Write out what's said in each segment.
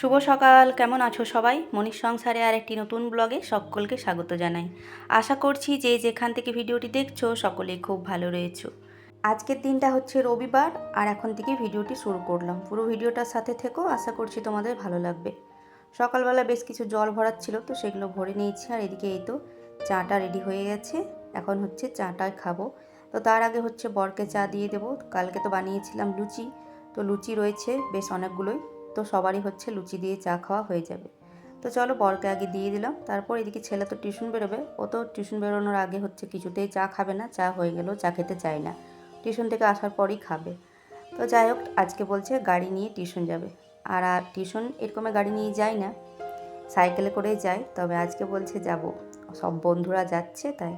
শুভ সকাল, কেমন আছো সবাই? মনির সংসারে আর একটি নতুন ব্লগে সকলকে স্বাগত জানাই। আশা করছি যে যেখান থেকে ভিডিওটি দেখছ সকলেই খুব ভালো রয়েছো। আজকের দিনটা হচ্ছে রবিবার, আর এখন থেকে ভিডিওটি শুরু করলাম। পুরো ভিডিওটার সাথে থেকেও আশা করছি তোমাদের ভালো লাগবে। সকালবেলা বেশ কিছু জল ভরার ছিল, তো সেগুলো ভরে নিয়েছি, আর এদিকে এই তো চাটা রেডি হয়ে গেছে। এখন হচ্ছে চাটাই খাব। তো তার আগে হচ্ছে বরকে চা দিয়ে দেবো। কালকে তো বানিয়েছিলাম লুচি, তো লুচি রয়েছে বেশ অনেকগুলোই। তো সবারই হচ্ছে লুচি দিয়ে চা খাওয়া হয়ে যাবে। তো চলো বরকে আগে দিয়ে দিলাম, তারপর এদিকে ছেলে তো টিউশন বেরোবে, ও তো টিউশন বেরোনোর আগে হচ্ছে কিছুতেই চা খাবে না, চা হয়ে গেলেও চা খেতে চায় না। টিউশন থেকে আসার পরই খাবে। তো যাই হোক, আজকে বলছে গাড়ি নিয়ে টিউশন যাবে। আর আর টিউশন এরকমের গাড়ি নিয়ে যায় না, সাইকেলে করেই যায়, তবে আজকে বলছে যাব। সব বন্ধুরা যাচ্ছে তাই।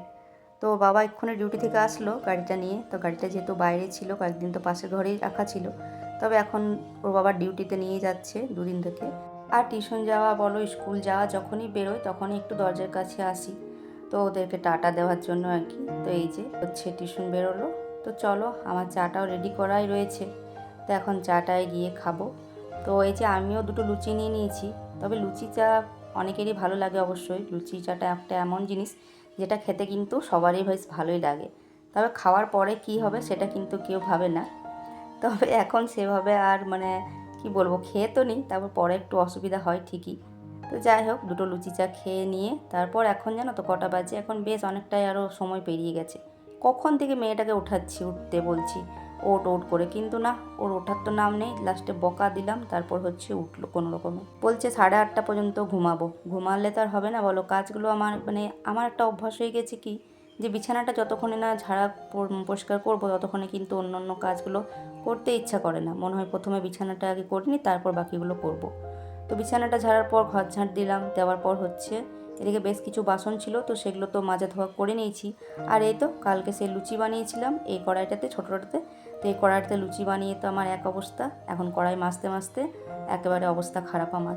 তো বাবা এক্ষুনি ডিউটি থেকে আসলো গাড়িটা নিয়ে, তো গাড়িটা যেহেতু বাইরে ছিল, কয়েকদিন তো পাশের ঘরেই রাখা ছিল তবে এখন ওর বাবা ডিউটিতে নিয়ে যাচ্ছে দুদিন থেকে। আর টিউশন যাওয়া বলো, স্কুল যাওয়া যখনই বেরোয় তখনই একটু দরজার কাছে আসি। তো ওদেরকে টাটা দেওয়ার জন্য আর কি। তো এই যে হচ্ছে টিউশন বেরোলো। তো চলো, আমার চাটাও রেডি করাই রয়েছে। তো এখন চাটায় গিয়ে খাব। তো এই যে আমিও দুটো লুচি নিয়ে নিয়েছি। তবে লুচি চা অনেকেরই ভালো লাগে অবশ্যই। লুচি চাটা একটা এমন জিনিস যেটা খেতে কিন্তু সবারই বেশ ভালোই লাগে। তবে খাওয়ার পরে কি হবে সেটা কিন্তু কেউ ভাবে না। তবে এখন সেভাবে আর মানে কি বলব, খেয়ে তো নিই, তারপর পরে একটু অসুবিধা হয় ঠিকই। তো যাই হোক, দুটো লুচি চা খেয়ে নিয়ে তারপর এখন জানো তো কটা বাজে, এখন বেশ অনেকটাই আরও সময় পেরিয়ে গেছে। কখন থেকে মেয়েটাকে উঠাচ্ছি উঠতে বলছি, ওট ওট করে, কিন্তু না, ওর ওঠার তো নাম নেই লাস্টে বকা দিলাম, তারপর হচ্ছে উঠল কোনো রকমে। বলছে সাড়ে আটটা পর্যন্ত ঘুমাবো, ঘুমালে তো আর হবে না, বলো কাজগুলো আমার মানে আমার একটা অভ্যাস হয়ে গেছে কি, যে বিছানাটা যতক্ষণে না ঝাড়া পরিষ্কার করব, ততক্ষণে কিন্তু অন্য অন্য কাজগুলো করতে ইচ্ছা করে না। মনে হয় প্রথমে বিছানাটা আগে করে নিই, তারপর বাকিগুলো করব। তো বিছানাটা ঝাড়ার পর ঘর ঝাঁট দিলাম, দেওয়ার পর হচ্ছে এদিকে বেশ কিছু বাসন ছিল, তো সেগুলো তো মাজা ধোয়া করে নিয়েছি। আর এই তো কালকে সেই লুচি বানিয়েছিলাম, এই কড়াইটাতে, ছোটোটাতে। তো এই কড়াইটাতে লুচি বানিয়ে তো আমার এক অবস্থা, এখন কড়াই মাজতে মাজতে একেবারে অবস্থা খারাপ আমার।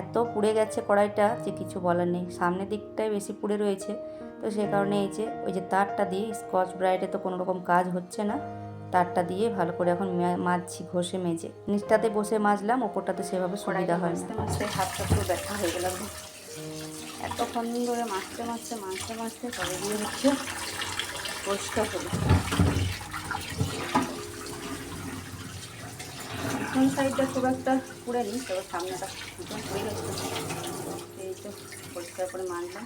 এত পুড়ে গেছে কড়াইটা যে কিছু বলার নেই, সামনের দিকটাই বেশি পুড়ে রয়েছে। তো সে কারণে এই যে, ওই যে তারটা দিয়ে স্কচ ব্রাইটে তো কোনো রকম কাজ হচ্ছে না। তারটা দিয়ে ভালো করে এখন মাজছি ঘষে মেজে। নিচটাতে বসে মাজলাম ওপরটাতে সেভাবে সুবিধা হয় না। মাছতে হাতটা পুরো ব্যথা হয়ে গেল একদম। এতক্ষণ ধরে মাছতে মাছতে মাছতে মাছতে তবে দিয়ে হচ্ছে পরিষ্কার হলো। পিছন সাইডটা খুব একটা পুড়ে নিই তবে সামনেটা পুড়ে গেছে। এই তো পরিষ্কার করে মানলাম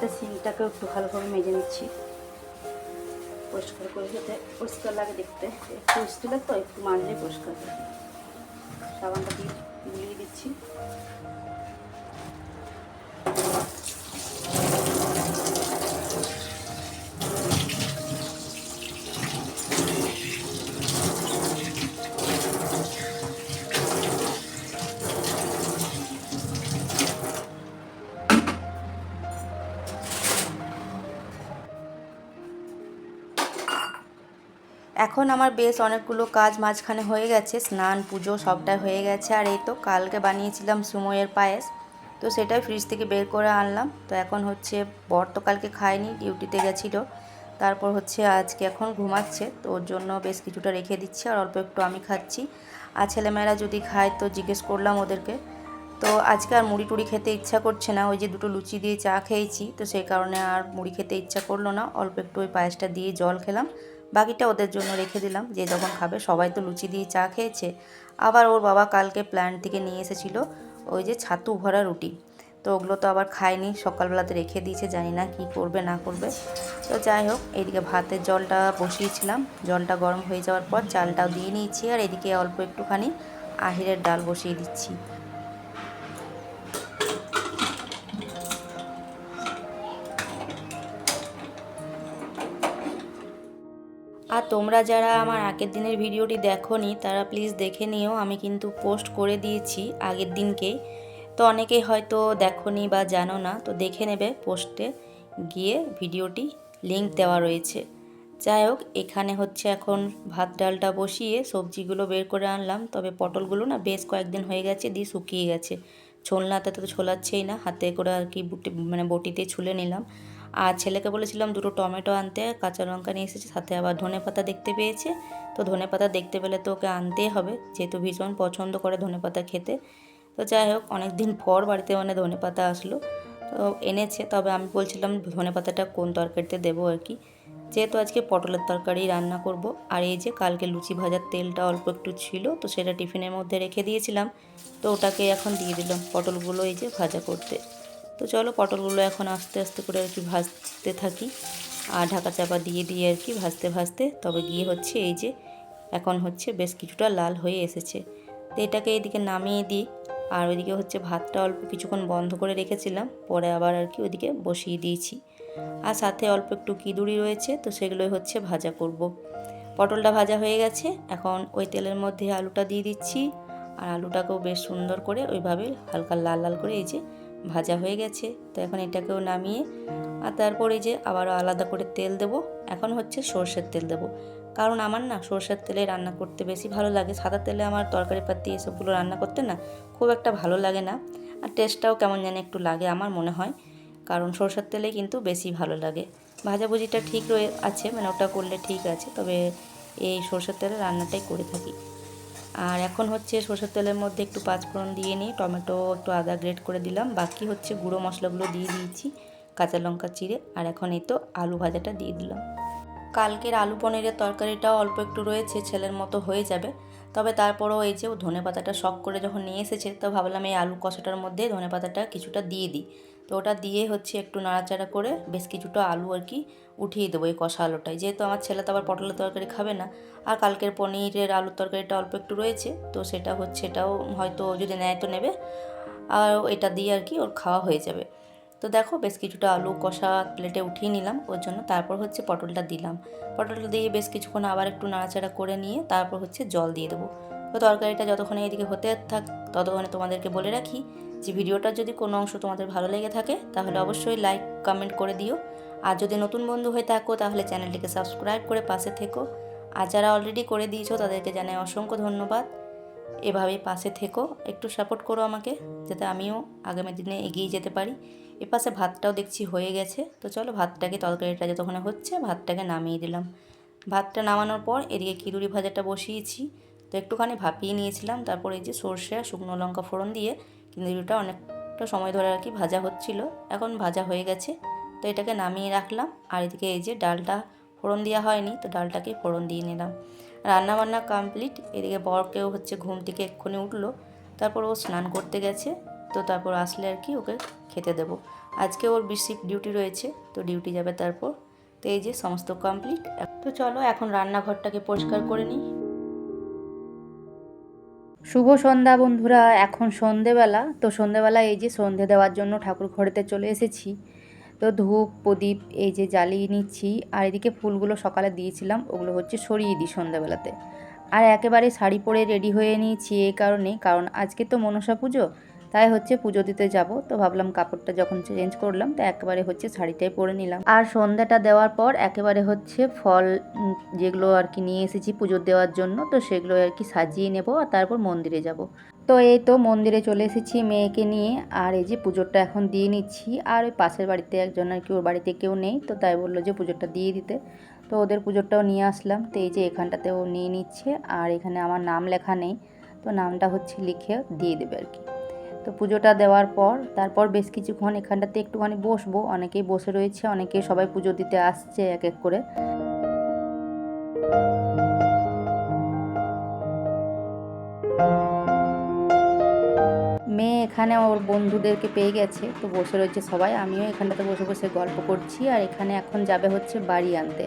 সাথে সিমটাকেও একটু ভালোভাবে মেজে নিচ্ছি। পরিষ্কার করে যাতে পরিষ্কার লাগে দেখতে। একটু স্টিলের তো একটু মাঝে পরিষ্কার সাবানটা দিয়ে দিচ্ছি। এখন আমার বেশ অনেকগুলো কাজ মাঝখানে হয়ে গেছে, স্নান, পুজো সবটাই হয়ে গেছে। আর এই তো কালকে বানিয়েছিলাম সুময়ের পায়েস, তো সেটাই ফ্রিজ থেকে বের করে আনলাম। তো এখন হচ্ছে বর তো কালকে খায়নি ডিউটিতে গেছিল। তারপর হচ্ছে আজকে এখন ঘুমাচ্ছে, তো ওর জন্য বেশ কিছুটা রেখে দিচ্ছি আর অল্প একটু আমি খাচ্ছি। আর ছেলেমেয়েরা যদি খায় তো জিজ্ঞেস করলাম ওদেরকে। তো আজকে আর মুড়ি টুড়ি খেতে ইচ্ছা করছে না, ওই যে দুটো লুচি দিয়ে চা খেয়েছি, তো সেই কারণে আর মুড়ি খেতে ইচ্ছা করল না। অল্প একটু ওই পায়েসটা দিয়ে জল খেলাম। বাকিটা ওদের জন্য রেখে দিলাম। যে যখন খাবে সবাই তো লুচি দিয়ে চা খেয়েছে। আবার ওর বাবা কালকে প্ল্যান্ট থেকে নিয়ে এসেছিল ওই যে ছাতু ভরা রুটি। তো ওগুলো তো আবার খায়নি, সকালবেলাতে রেখে দিয়েছে, জানি না কি করবে, না করবে। তো যাই হোক এইদিকে ভাতের জলটা বসিয়েছিলাম। জলটা গরম হয়ে যাওয়ার পর চালটাও দিয়ে নিয়েছি আর এদিকে অল্প একটুখানি আহিরের ডাল বসিয়ে দিচ্ছি। তোমরা যারা আমার আগের দিনের ভিডিওটি দেখোনি, তারা প্লিজ দেখে নিও। আমি কিন্তু পোস্ট করে দিয়েছি আগের দিনকেই তো অনেকেই হয়তো দেখোনি বা জানো না, তো দেখে নেবে পোস্টে গিয়ে ভিডিওটি লিংক দেওয়া রয়েছে। যাই হোক, এখানে হচ্ছে এখন ভাত ডালটা বসিয়ে সবজিগুলো বের করে আনলাম। তবে পটলগুলো না বেশ কয়েকদিন হয়ে গেছে, দিয়ে শুকিয়ে গেছে। ছোলনাতে তো ছোলাচ্ছেই না, হাতে করে আর কি বুটি মানে বটিতে ছুলে নিলাম। আর ছেলেকে বলেছিলাম দুটো টমেটো আনতে, কাঁচা লঙ্কা নিয়ে এসেছে, সাথে আবার ধনে পাতা দেখতে পেয়েছে। তো ধনে পাতা দেখতে পেলে তো ওকে আনতেই হবে, যেহেতু ভীষণ পছন্দ করে ধনে পাতা খেতে। তো যাই হোক অনেক দিন পর বাড়িতে মানে ধনে পাতা আসলো। তো এনেছে, তবে আমি বলছিলাম ধনে পাতাটা কোন তরকারিতে দেবো আর কি। যেহেতু আজকে পটলের তরকারি রান্না করব, আর এই যে কালকে লুচি ভাজার তেলটা অল্প একটু ছিল, তো সেটা টিফিনের মধ্যে রেখে দিয়েছিলাম। তো ওটাকে এখন দিয়ে দিলাম পটলগুলো এই যে ভাজা করতে। তো চলো পটলগুলো এখন আস্তে আস্তে করে আর কি ভাজতে থাকি। আর ঢাকা চাপা দিয়ে দিয়ে আর কি ভাজতে ভাজতে, তবে গিয়ে হচ্ছে এই যে এখন হচ্ছে বেশ কিছুটা লাল হয়ে এসেছে। তো এটাকে এদিকে নামিয়ে দিই। আর ওইদিকে হচ্ছে ভাতটা অল্প কিছুক্ষণ বন্ধ করে রেখেছিলাম, পরে আবার আর কি ওইদিকে বসিয়ে দিয়েছি। আর সাথে অল্প একটু কিদুরি রয়েছে, তো সেগুলোই হচ্ছে ভাজা করব। পটলটা ভাজা হয়ে গেছে, এখন ওই তেলের মধ্যে আলুটা দিয়ে দিচ্ছি। আর আলুটাকেও বেশ সুন্দর করে ওইভাবে হালকা লাল লাল করে এই যে ভাজা হয়ে গেছে। তো এখন এটাকেও নামিয়ে, আর তারপরে যে আবারও আলাদা করে তেল দেব, এখন হচ্ছে সর্ষের তেল দেব। কারণ আমার না সর্ষের তেলে রান্না করতে বেশি ভালো লাগে। সাদা তেলে আমার তরকারি পাতি এসবগুলো রান্না করতে না খুব একটা ভালো লাগে না। আর টেস্টটাও কেমন যেন একটু লাগে আমার মনে হয়। কারণ সর্ষের তেলে কিন্তু বেশি ভালো লাগে। ভাজাভুজিটা ঠিক রয়ে আছে মানে ওটা করলে ঠিক আছে। তবে এই সরষের তেলে রান্নাটাই করে থাকি। আর এখন হচ্ছে সরষের তেলের মধ্যে একটু পাঁচফোড়ন দিয়ে নিই টমেটো একটু আদা গ্রেট করে দিলাম। বাকি হচ্ছে গুঁড়ো মশলাগুলো দিয়ে দিয়েছি, কাঁচা লঙ্কা চিড়ে। আর এখন এই তো আলু ভাজাটা দিয়ে দিলাম। কালকের আলু পনিরের তরকারিটাও অল্প একটু রয়েছে, ছেলের মতো হয়ে যাবে। তবে তারপরও এই যে ধনে পাতাটা শখ করে যখন নিয়ে এসেছে, তো ভাবলাম এই আলু কষাটার মধ্যে ধনে পাতাটা কিছুটা দিয়ে দিই। তো ওটা দিয়ে হচ্ছে একটু নাড়াচাড়া করে বেশ কিছুটা আলু আর কি উঠিয়ে দেবো এই কষা আলুটাই। যেহেতু আমার ছেলে তো আবার পটলের তরকারি খাবে না, আর কালকের পনিরের আলুর তরকারিটা অল্প একটু রয়েছে, তো সেটা হচ্ছে এটাও হয়তো যদি নেয় তো নেবে, আর এটা দিয়ে আর কি ওর খাওয়া হয়ে যাবে। তো দেখো বেশ কিছুটা আলু কষা প্লেটে উঠিয়ে নিলাম ওর জন্য, তারপর হচ্ছে পটলটা দিলাম। পটলটা দিয়ে বেশ কিছুক্ষণ আবার একটু নাড়াচাড়া করে নিয়ে তারপর হচ্ছে জল দিয়ে দেবো। তো তরকারিটা যতক্ষণে এদিকে হতে থাক, ততক্ষণে তোমাদেরকে বলে রাখি যে ভিডিওটার যদি কোনো অংশ তোমাদের ভালো লেগে থাকে, তাহলে অবশ্যই লাইক কমেন্ট করে দিও। আর যদি নতুন বন্ধু হয়ে থাকো, তাহলে চ্যানেলটিকে সাবস্ক্রাইব করে পাশে থেকো। আর যারা অলরেডি করে দিয়েছ, তাদেরকে জানাই অসংখ্য ধন্যবাদ। এভাবেই পাশে থেকো, একটু সাপোর্ট করো আমাকে, যাতে আমিও আগামী দিনে এগিয়ে যেতে পারি। এপাশে ভাতটাও দেখছি হয়ে গেছে, তো চলো ভাতটাকে, তরকারিটা যতক্ষণে হচ্ছে, ভাতটাকে নামিয়ে দিলাম। ভাতটা নামানোর পর এদিকে কিদুরি ভাজাটা বসিয়েছি। তো একটুখানি ভাপিয়ে নিয়েছিলাম, তারপর এই যে সর্ষে আর শুকনো লঙ্কা ফোড়ন দিয়ে কিদুরিটা অনেকটা সময় ধরে আর কি ভাজা হচ্ছিল, এখন ভাজা হয়ে গেছে। তো এটাকে নামিয়ে রাখলাম, আর এদিকে এই যে ডালটা ফোড়ন দেওয়া হয়নি, তো ডালটাকে ফোড়ন দিয়ে নিলাম। রান্নাবান্না কমপ্লিট, এদিকে বরকেও হচ্ছে ঘুম থেকে এক্ষুনি উঠল, তারপর ও স্নান করতে গেছে, তো তারপর আসলে আর কি ওকে খেতে দেবো। আজকে ওর বেশি ডিউটি রয়েছে, তো ডিউটি যাবে তারপর। তো এই যে সমস্ত কমপ্লিট, তো চলো এখন রান্নাঘরটাকে পরিষ্কার করে নিই। শুভ সন্ধ্যা বন্ধুরা, এখন সন্ধেবেলা। তো সন্ধেবেলা এই যে সন্ধে দেওয়ার জন্য ঠাকুর ঘরেতে চলে এসেছি। তো ধূপ, প্রদীপ এই যে জ্বালিয়ে নিচ্ছি। আর এদিকে ফুলগুলো সকালে দিয়েছিলাম, ওগুলো হচ্ছে সরিয়ে দিই সন্ধেবেলাতে। আর একেবারে শাড়ি পরে রেডি হয়ে নিয়েছি এই কারণে, কারণ আজকে তো মনসা পুজো তাই হচ্ছে পুজো দিতে যাব। তো ভাবলাম কাপড়টা যখন চেঞ্জ করলাম, তো একেবারে হচ্ছে শাড়িটাই পরে নিলাম। আর সন্ধ্যাটা দেওয়ার পর একেবারে হচ্ছে ফল যেগুলো আর কি নিয়ে এসেছি পুজো দেওয়ার জন্য, তো সেগুলো আর কি সাজিয়ে নেব আর তারপর মন্দিরে যাব। তো এই তো মন্দিরে চলে এসেছি মেয়েকে নিয়ে, আর এই যে পুজোটা এখন দিয়ে নিচ্ছি। আর ওই পাশের বাড়িতে একজন আর কি, ওর বাড়িতে কেউ নেই, তো তাই বলল যে পুজোটা দিয়ে দিতে। তো ওদের পুজোটাও নিয়ে আসলাম। তো এই যে এখানটাতেও নিয়ে নিচ্ছে, আর এখানে আমার নাম লেখা নেই। তো নামটা হচ্ছে লিখে দিয়ে দেবে আর কি। তো পুজোটা দেওয়ার পর, তারপর বেশ কিছুক্ষণ এখানটাতে একটুখানি বসবো। অনেকেই বসে রয়েছে অনেকে সবাই পুজো দিতে আসছে এক এক করে। মেয়ে এখানে ওর বন্ধুদেরকে পেয়ে গেছে, তো বসে রয়েছে সবাই। আমিও এখানটাতে বসে বসে গল্প করছি, আর এখানে এখন যাবে হচ্ছে বাড়ি আনতে।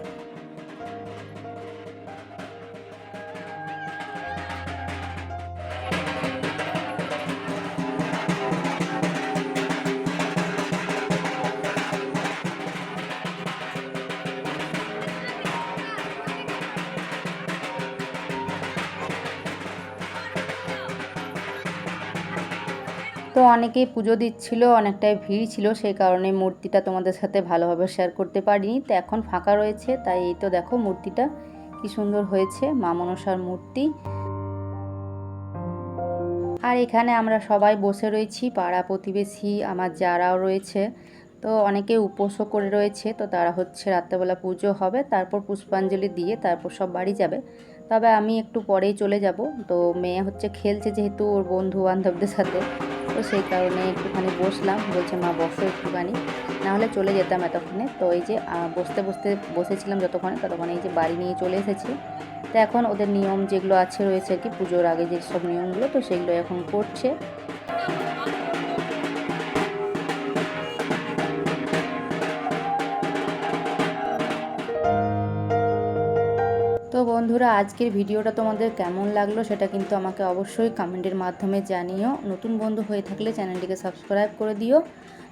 তো অনেকেই পুজো দিচ্ছিল, অনেকটাই ভিড় ছিল সেই কারণে মূর্তিটা তোমাদের সাথে ভালোভাবে শেয়ার করতে পারিনি। তো এখন ফাঁকা রয়েছে, তাই এই তো দেখো মূর্তিটা কি সুন্দর হয়েছে, মা মনসার মূর্তি। আর এখানে আমরা সবাই বসে রয়েছি, পাড়া প্রতিবেশী, আমার যারাও রয়েছে। তো অনেকে উপোসও করে রয়েছে, তো তারা হচ্ছে রাত্রেবেলা পুজো হবে, তারপর পুষ্পাঞ্জলি দিয়ে তারপর সব বাড়ি যাবে। তবে আমি একটু পরেই চলে যাব, তো মেয়ে হচ্ছে খেলছে যেহেতু ওর বন্ধু বান্ধবদের সাথে। তো সেই কারণে একটুখানি বসলাম। বলছে, মা, বসো একটুখানি। নাহলে চলে যেতাম এতক্ষণে। তো এই যে বসতে বসতে বসেছিলাম যতক্ষণে, ততক্ষণে এই যে বাড়ি নিয়ে চলে এসেছি। তো এখন ওদের নিয়ম যেগুলো আছে রয়েছে আর কি, পুজোর আগে যেসব নিয়মগুলো, তো সেগুলো এখন করছে। বন্ধুরা, আজকের ভিডিওটা তোমাদের কেমন লাগল সেটা কিন্তু আমাকে অবশ্যই কমেন্টের মাধ্যমে জানিও। নতুন বন্ধু হয়ে থাকলে চ্যানেলটিকে সাবস্ক্রাইব করে দিও।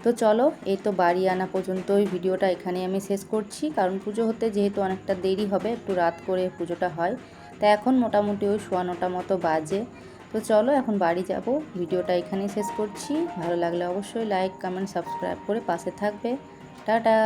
তো চলো, এই তো বাড়ি আনা পর্যন্ত ওই ভিডিওটা এখানে আমি শেষ করছি। কারণ পুজো হতে যেহেতু অনেকটা দেরি হবে, একটু রাত করে পুজোটা হয়। তা এখন মোটামুটি ওই সোয়া নটা মতো বাজে। তো চলো, এখন বাড়ি যাব। ভিডিওটা এখানেই শেষ করছি। ভালো লাগলে অবশ্যই লাইক, কমেন্ট, সাবস্ক্রাইব করে পাশে থাকবে। টাটা!